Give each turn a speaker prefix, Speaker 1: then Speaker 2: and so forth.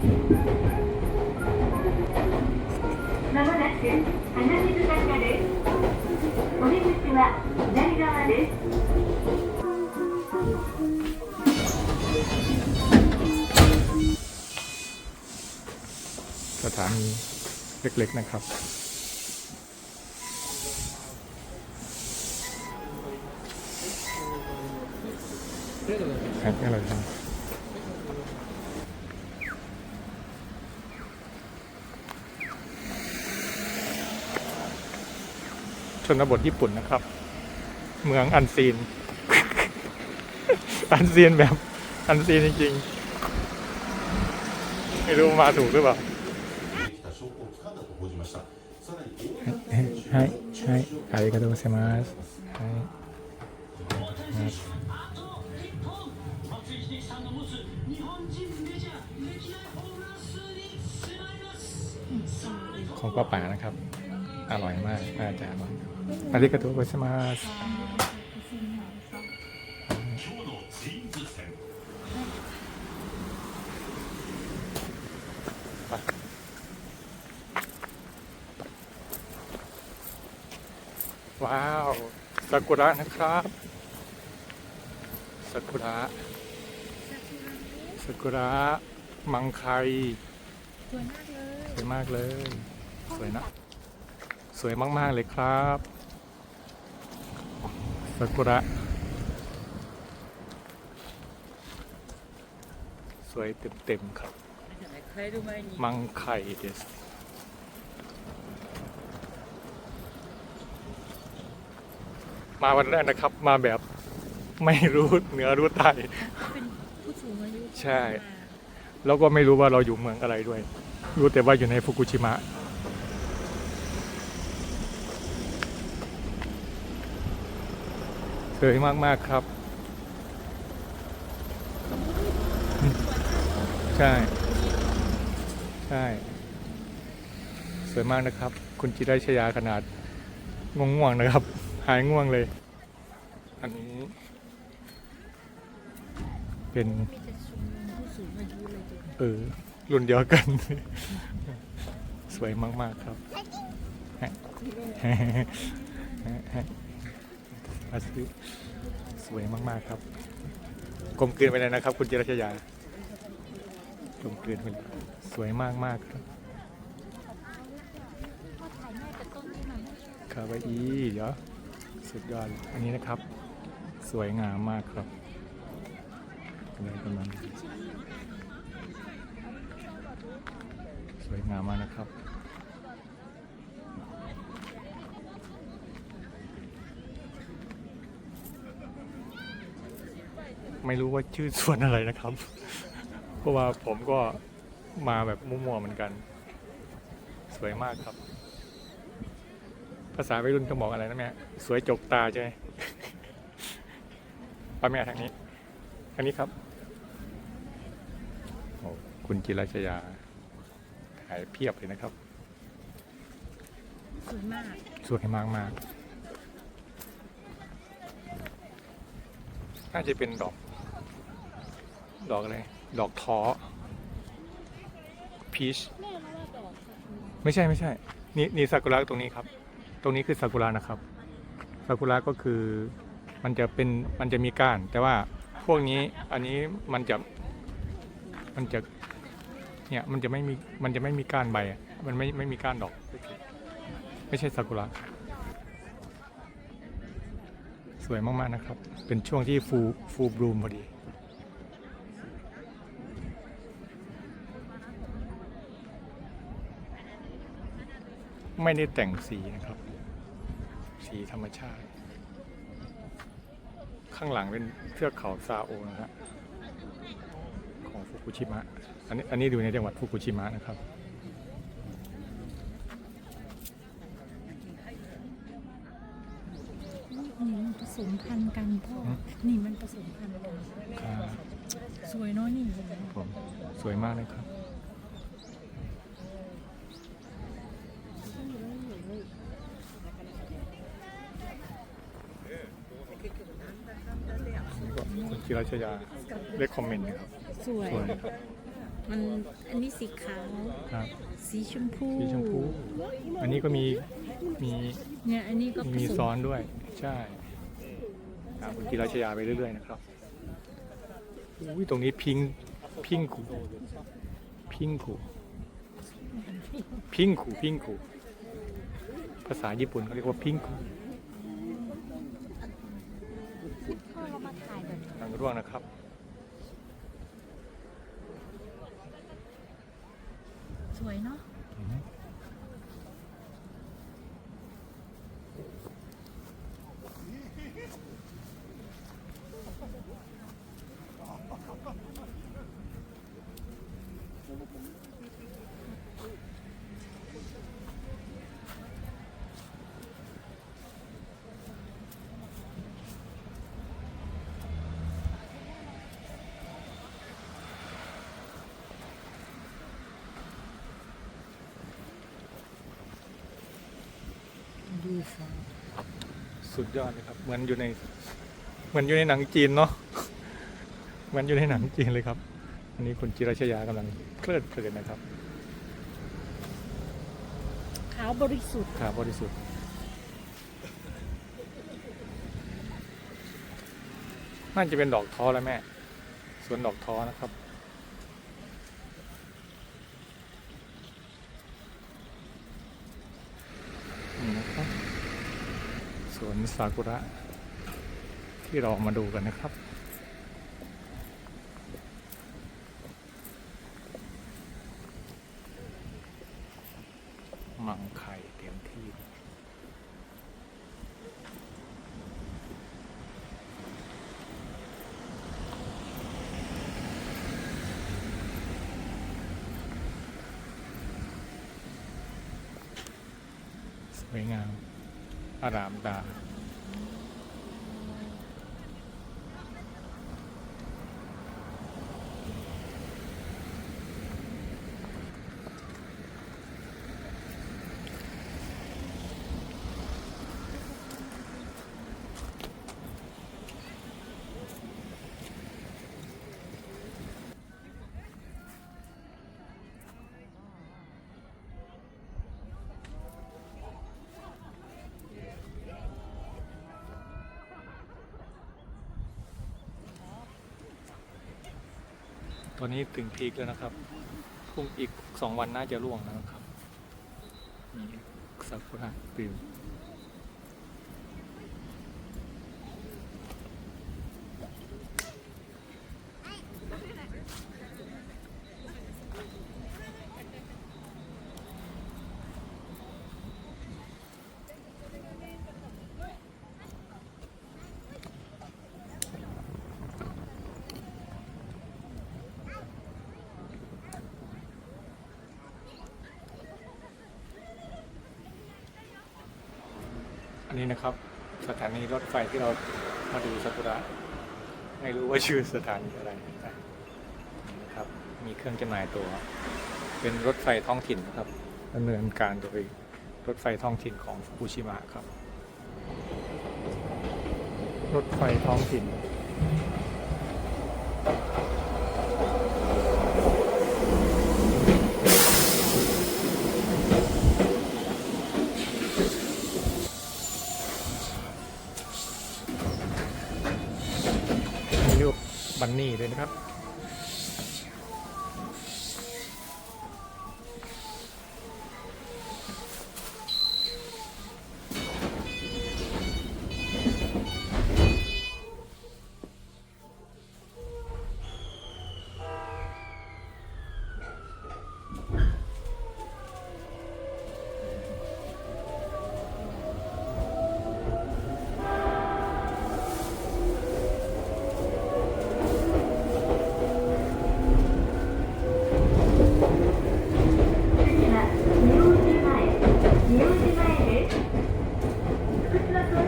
Speaker 1: สถานีเล็ก ๆ นะครับแพ็คอะไรครับ ชนบทญี่ปุ่นนะครับ เมืองอันซีน อันซีนแบบ อันซีนจริงๆ ไม่รู้มาถูกหรือเปล่า
Speaker 2: きた証拠を掴んだと報じました。さらに大
Speaker 1: はい、はい、ありがとうございます。はい。
Speaker 3: 松井秀喜さんの持つ日本人メジャー歴代ホームラン数に迫ります。さあ、
Speaker 1: ของป้าป๋านะครับ อร่อยมากน่าจะอร่อยนนี้กระตุกัสมาสว้าวสากุระนะครับสากุระสากุระมังคาย
Speaker 4: สวยมากเลย
Speaker 1: สวยมากเลย สวยนะ สวยมาก ๆ เลยครับซากุระ สวยเต็ม ๆ ครับ มังไข่เดสมาวันแรกนะครับ มาแบบไม่รู้เหนือรู้ใต้ใช่ แล้วก็ไม่รู้ว่าเราอยู่เมืองอะไรด้วย รู้แต่ว่าอยู่ในฟุกุชิมะ สวยมาก ๆ ครับ ใช่ ใช่ สวยมากนะครับ คุณจิตรชยาขนาดง่วงๆนะครับ หายง่วงเลย อันนี้ เป็น
Speaker 4: เลยตัว
Speaker 1: เออ รุ่นเดียวกัน สวยมาก ๆ ครับ อาซื้อสวยมากๆครับ กลมกลืนไปเลยนะครับ คุณจิรชยากลมกลืนไปเลยสวยมากๆครับ
Speaker 4: พ่อถ่ายแม่กับต้นที่มัน
Speaker 1: คาวาอีเดี๋ยวสุดยอดอันนี้นะครับ สวยงามมากครับอะไรประมาณนี้สวยงามมากนะครับ ไม่รู้ว่าชื่อส่วนอะไรนะครับ เพราะว่าผมก็มาแบบมั่วๆเหมือนกัน สวยมากครับ ภาษาวัยรุ่นเขาบอกอะไรนะแม่สวยจกตาใช่ไหมป้าแม่ทางนี้ทางนี้ครับโอ้คุณจิรชยาถ่ายเพียบเลยนะครับ
Speaker 4: สวยมาก
Speaker 1: สวยมากมากน่าจะเป็นดอก ดอกอะไร ดอกท้อพีช
Speaker 4: แม่รู้ว่าดอกค่ะ
Speaker 1: ไม่ใช่ไม่ใช่ นี่นี่ซากุระตรงนี้ครับ ตรงนี้คือซากุระนะครับซากุระก็คือมันจะเป็นมันจะมีก้าน แต่ว่าพวกนี้อันนี้มันจะมันจะเนี่ยมันจะไม่มีมันจะไม่มีก้านใบอะมันไม่ไม่มีก้านดอก ไม่ใช่ซากุระสวยมากๆนะครับ เป็นช่วงที่ฟูฟูบลูมพอดี ไม่ได้แต่งสีนะครับ สีธรรมชาติ ข้างหลังเป็นเทือกเขาซาโอนะฮะของฟุกุชิมะอันนี้อันนี้ดูในจังหวัดฟุกุชิมะนะครับ
Speaker 4: นี่มันผสมพันธุ์กันพ่อ
Speaker 1: หืม
Speaker 4: นี่มันผสมพันธุ์กัน
Speaker 1: ครับ
Speaker 4: สวยเน้อยนี่เห็นไหม
Speaker 1: ผมสวยมากเลยครับ นี่ ก็คุณจิราชยาได้คอมเมนต์นะครับ
Speaker 4: สวย
Speaker 1: สวยครับ
Speaker 4: มันอันนี้สีขาว
Speaker 1: ครับ
Speaker 4: สีชมพู
Speaker 1: สีชมพู อันนี้ก็มีมี
Speaker 4: เนี่ยอันนี้ก็ผ
Speaker 1: มี
Speaker 4: สม
Speaker 1: ซ้อนด้วย ใช่ตามคุณกีราชยาไปเรื่อยๆนะครับอุ้ยตรงนี้พิงพิงคูพิงคูพิงคูพิงคูภาษาญี่ปุ่นเขาเรียกว่าพิงคู
Speaker 4: พ่อเรามาถ่ายแบบ
Speaker 1: นังร่วงนะครับ
Speaker 4: สวยเนาะ ดูฟ้า
Speaker 1: สุดยอดเลยครับ เหมือนอยู่ใน เหมือนอยู่ในหนังจีนเนาะเหมือนอยู่ในหนังจีนเลยครับ อันนี้คุณจิราชยากำลังเคลื่อนเพลินนะครับ
Speaker 4: ขาวบริสุทธิ์
Speaker 1: ครับบริสุทธิ์น่าจะเป็นดอกท้อแล้วแม่ สวนดอกท้อนะครับ นี่นะครับ สวน ซากุระ ที่เรามาดูกันนะครับ มังไข่เต็มที่สวยงามอารามตา ตันนี้ถึงพีคแล้วนะครับพรุ่งอีกสองวันน่าจะร่วงแล้วนะครับนี่สักุระปลิ อันนี้นะครับ สถานีรถไฟที่เรามาดูซากุระไม่รู้ว่าชื่อสถานีอะไรนะครับ มีเครื่องจำหน่ายตัว เป็นรถไฟท้องถิ่นครับดำเนินการโดยรถไฟท้องถิ่นของฟุกุชิมะครับ รถไฟท้องถิ่น มีรูป บันนี่ด้วยนะครับ